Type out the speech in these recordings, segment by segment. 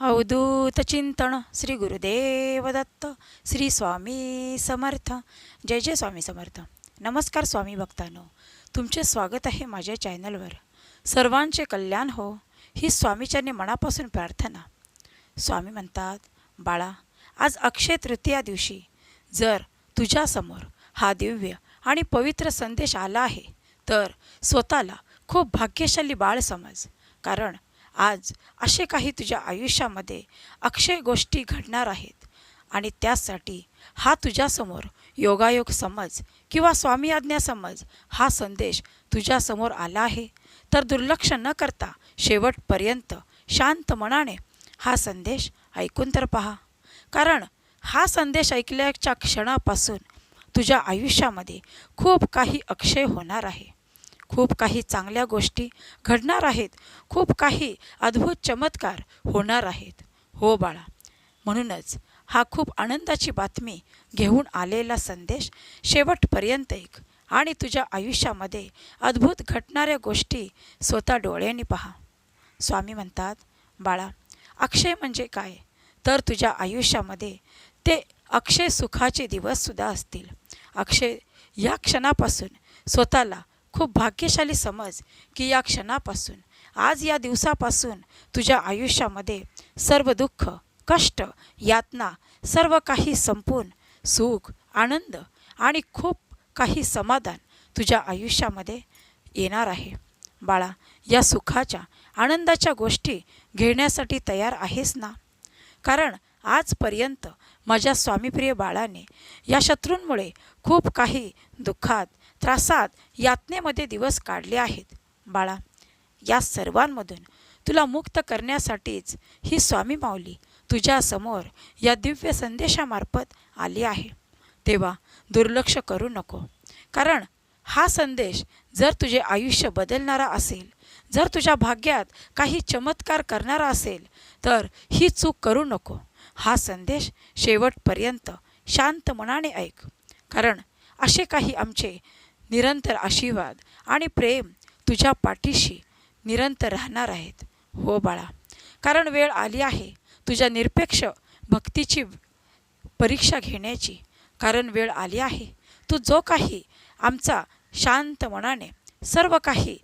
अवधूत चिंतन श्री गुरुदेव दत्त श्री स्वामी समर्थ जय जय स्वामी समर्थ नमस्कार स्वामी भक्तांनो तुमचे स्वागत आहे माझ्या चॅनलवर सर्वांचे कल्याण हो ही स्वामीचरणी मनापासून प्रार्थना स्वामी म्हणतात बाळा आज अक्षय तृतीया दिवशी जर तुझ्यासमोर हा दिव्य आणि पवित्र संदेश आला आहे तर स्वतःला खूप भाग्यशाली बाळ समज कारण आज असे काही तुझ्या आयुष्यामध्ये अक्षय गोष्टी घडणार आहेत. आणि त्यासाठी हा तुझ्यासमोर योगायोग समज किंवा स्वामी आज्ञा समज हा संदेश तुझ्यासमोर आला आहे. तर दुर्लक्ष न करता शेवटपर्यंत शांत मनाने हा संदेश ऐकून तर पहा. कारण हा संदेश ऐकल्याच्या क्षणापासून तुझ्या आयुष्यामध्ये खूप काही अक्षय होणार आहे. खूप काही चांगल्या गोष्टी घडणार आहेत. खूप काही अद्भुत चमत्कार होणार आहेत. हो बाळा. म्हणूनच हा खूप आनंदाची बातमी घेऊन आलेला संदेश शेवटपर्यंत ऐक आणि तुझ्या आयुष्यामध्ये अद्भुत घटणाऱ्या गोष्टी स्वतः डोळ्यांनी पहा. स्वामी म्हणतात बाळा अक्षय म्हणजे काय? तर तुझ्या आयुष्यामध्ये ते अक्षय सुखाचे दिवससुद्धा असतील. अक्षय या क्षणापासून स्वतःला खूप भाग्यशाली समज की या क्षणापासून आज या दिवसापासून तुझ्या आयुष्यामध्ये सर्व दुःख कष्ट यातना सर्व काही संपून सुख आनंद आणि खूप काही समाधान तुझ्या आयुष्यामध्ये येणार आहे. बाळा या सुखाच्या आनंदाच्या गोष्टी घेण्यासाठी तयार आहेस ना? कारण आजपर्यंत माझ्या स्वामीप्रिय बाळाने या शत्रूंमुळे खूप काही दुःखात त्रासात यातनेमध्ये दिवस काढले आहेत. बाळा या सर्वांमधून तुला मुक्त करण्यासाठीच ही स्वामी माऊली तुझ्यासमोर या दिव्य संदेशामार्फत आली आहे. तेव्हा दुर्लक्ष करू नको. कारण हा संदेश जर तुझे आयुष्य बदलणारा असेल जर तुझ्या भाग्यात काही चमत्कार करणारा असेल तर ही चूक करू नको. हा संदेश शेवटपर्यंत शांत मनाने ऐक. कारण असे काही आमचे निरंतर आशीर्वाद आणि प्रेम तुझ्या पाठीशी निरंतर राहणार आहेत. हो बाळा कारण वेळ आली आहे. तुझ्या निरपेक्ष भक्तीची परीक्षा घेण्याची. कारण वेळ आली आहे. तू जो काही आमचा शांत मनाने सर्व काही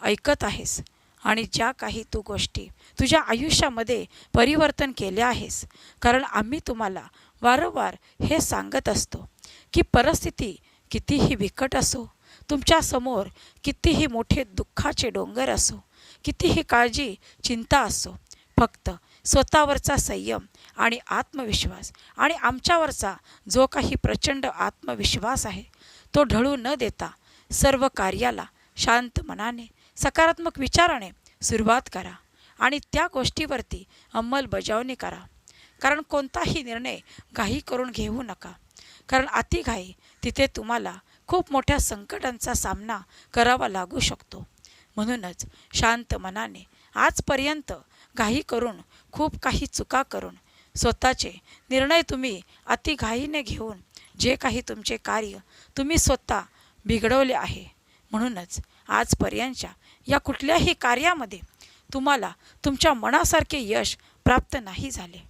ऐकत आहेस आणि ज्या काही तू गोष्टी तुझ्या आयुष्यामध्ये परिवर्तन केले आहेस कारण आम्ही तुम्हाला वारंवार हे सांगत असतो की परिस्थिती कितीही बिकट असो तुमच्यासमोर कितीही मोठे दुःखाचे डोंगर असो कितीही काळजी चिंता असो फक्त स्वतःवरचा संयम आणि आत्मविश्वास आणि आमच्यावरचा जो काही प्रचंड आत्मविश्वास आहे तो ढळू न देता सर्व कार्याला शांत मनाने सकारात्मक विचाराने सुरुवात करा आणि त्या गोष्टीवरती अंमलबजावणी करा. कारण कोणताही निर्णय घाई करून घेऊ नका. कारण अतिघाई तिथे तुम्हाला खूप मोठ्या संकटांचा सामना करावा लागू शकतो. म्हणूनच शांत मनाने आजपर्यंत घाई करून खूप काही चुका करून स्वतःचे निर्णय तुम्ही अतिघाईने घेऊन जे काही तुमचे कार्य तुम्ही स्वतः बिघडवले आहे. म्हणूनच आजपर्यंतच्या या कुठल्याही कार्यामध्ये तुम्हाला तुमच्या मनासारखे यश प्राप्त नाही झाले.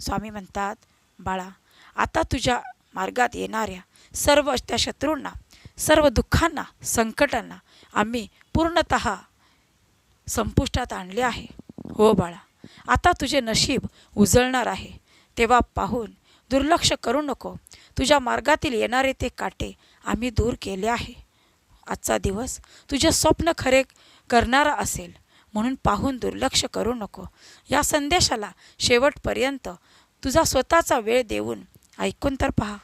स्वामी म्हणतात बाळा आता तुझ्या मार्गात येणाऱ्या सर्व त्या शत्रूंना सर्व दुःखांना संकटांना आम्ही पूर्णत संपुष्टात आणले आहे. हो बाळा आता तुझे नशीब उजळणार आहे. तेव्हा पाहून दुर्लक्ष करू नको. तुझ्या मार्गातील येणारे ते काटे आम्ही दूर केले आहे. आजचा दिवस तुझे स्वप्न खरे करणारा असेल म्हणून पाहून दुर्लक्ष करू नको. या संदेशाला शेवटपर्यंत तुझा स्वतःचा वेळ देऊन ऐकून तर पहा.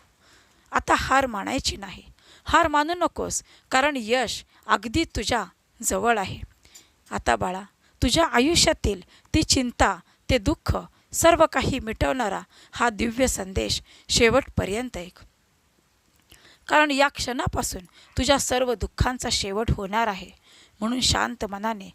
आता हार मानायची नाही. हार मानू नकोस कारण यश अगदी तुझ्या जवळ आहे. आता बाळा तुझ्या आयुष्यातील ती चिंता ते दुःख सर्व काही मिटवणारा हा दिव्य संदेश शेवटपर्यंत ऐक. कारण या क्षणापासून तुझ्या सर्व दुःखांचा शेवट होणार आहे. म्हणून शांत मनाने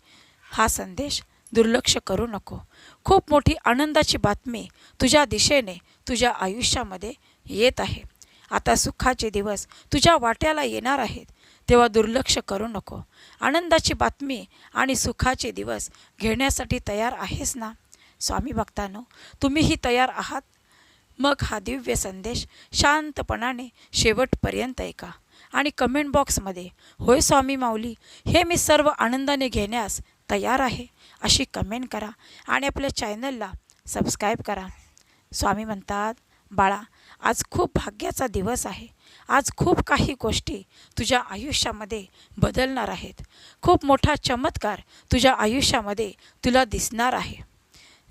हा संदेश दुर्लक्ष करू नको. खूप मोठी आनंदाची बातमी तुझ्या दिशेने तुझ्या आयुष्यामध्ये येत आहे. आता सुखाचे दिवस तुझ्या वाट्याला येणार आहेत. तेव्हा दुर्लक्ष करू नको. आनंदाची बातमी आणि सुखाचे दिवस घेण्यासाठी तयार आहेस ना? स्वामी भक्तांनो तुम्हीही तयार आहात? मग हा दिव्य संदेश शांतपणाने शेवटपर्यंत ऐका आणि कमेंट बॉक्समध्ये होय स्वामी माऊली हे मी सर्व आनंदाने घेण्यास तयार आहे अशी कमेंट करा आणि आपल्या चॅनलला सबस्क्राईब करा. स्वामी म्हणतात बाळा आज खूप भाग्याचा दिवस आहे. आज खूप काही गोष्टी तुझ्या आयुष्यामध्ये बदलणार आहेत. खूप मोठा चमत्कार तुझ्या आयुष्यामध्ये तुला दिसणार आहे.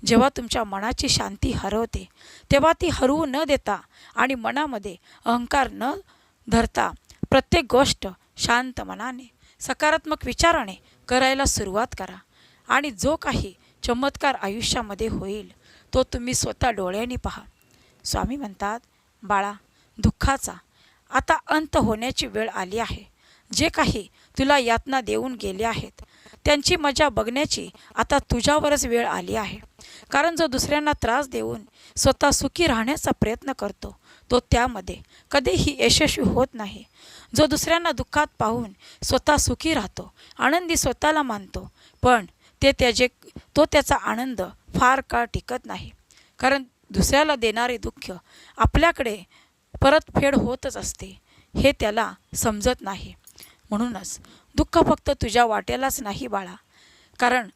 जेव्हा तुमच्या मनाची शांती हरवते तेव्हा ती हरवू न देता आणि मनामध्ये अहंकार न धरता प्रत्येक गोष्ट शांत मनाने सकारात्मक विचाराने करायला सुरुवात करा. आणि जो काही चमत्कार आयुष्यामध्ये होईल तो तुम्ही स्वतः डोळ्यांनी पहा. स्वामी म्हणतात बाळा दुःखाचा आता अंत होण्याची वेळ आली आहे. जे काही तुला यातना देऊन गेले आहेत त्यांची मजा बघण्याची आता तुझ्यावरच वेळ आली आहे. कारण जो दुसऱ्यांना त्रास देऊन स्वतः सुखी राहण्याचा प्रयत्न करतो तो त्यामध्ये कधीही यशस्वी होत नाही. जो दुसऱ्यांना दुःखात पाहून स्वतः सुखी राहतो आनंदी स्वतःला मानतो पण ते त्याचे तो त्याचा आनंद फार काळ टिकत नाही. कारण दुसऱ्याला देणारे दुःख आपल्याकडे परतफेड होतच असते हे त्याला समजत नाही. म्हणूनच दुःख फक्त तुझ्या वाट्यालाच नाही बाळा. कारण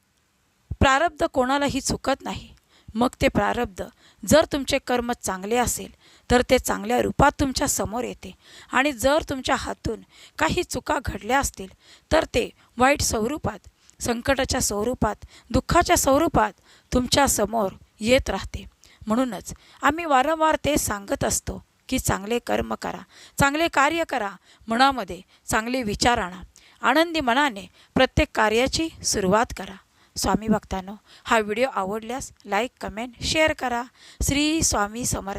प्रारब्ध कोणालाही चुकत नाही. मग ते प्रारब्ध जर तुमचे कर्म चांगले असेल तर ते चांगल्या रूपात तुमच्यासमोर येते. आणि जर तुमच्या हातून काही चुका घडल्या असतील तर ते वाईट स्वरूपात संकटाच्या स्वरूपात दुःखाच्या स्वरूपात तुमच्यासमोर येत राहते. म्हणूनच आम्ही वारंवार ते सांगत असतो की चांगले कर्म करा चांगले कार्य करा मनामध्ये चांगले विचार आणा आनंदी मनाने प्रत्येक कार्याची सुरुवात करा. स्वामी भक्तांनो हा व्हिडिओ आवडल्यास लाईक कमेंट शेअर करा. श्री स्वामी समर्थ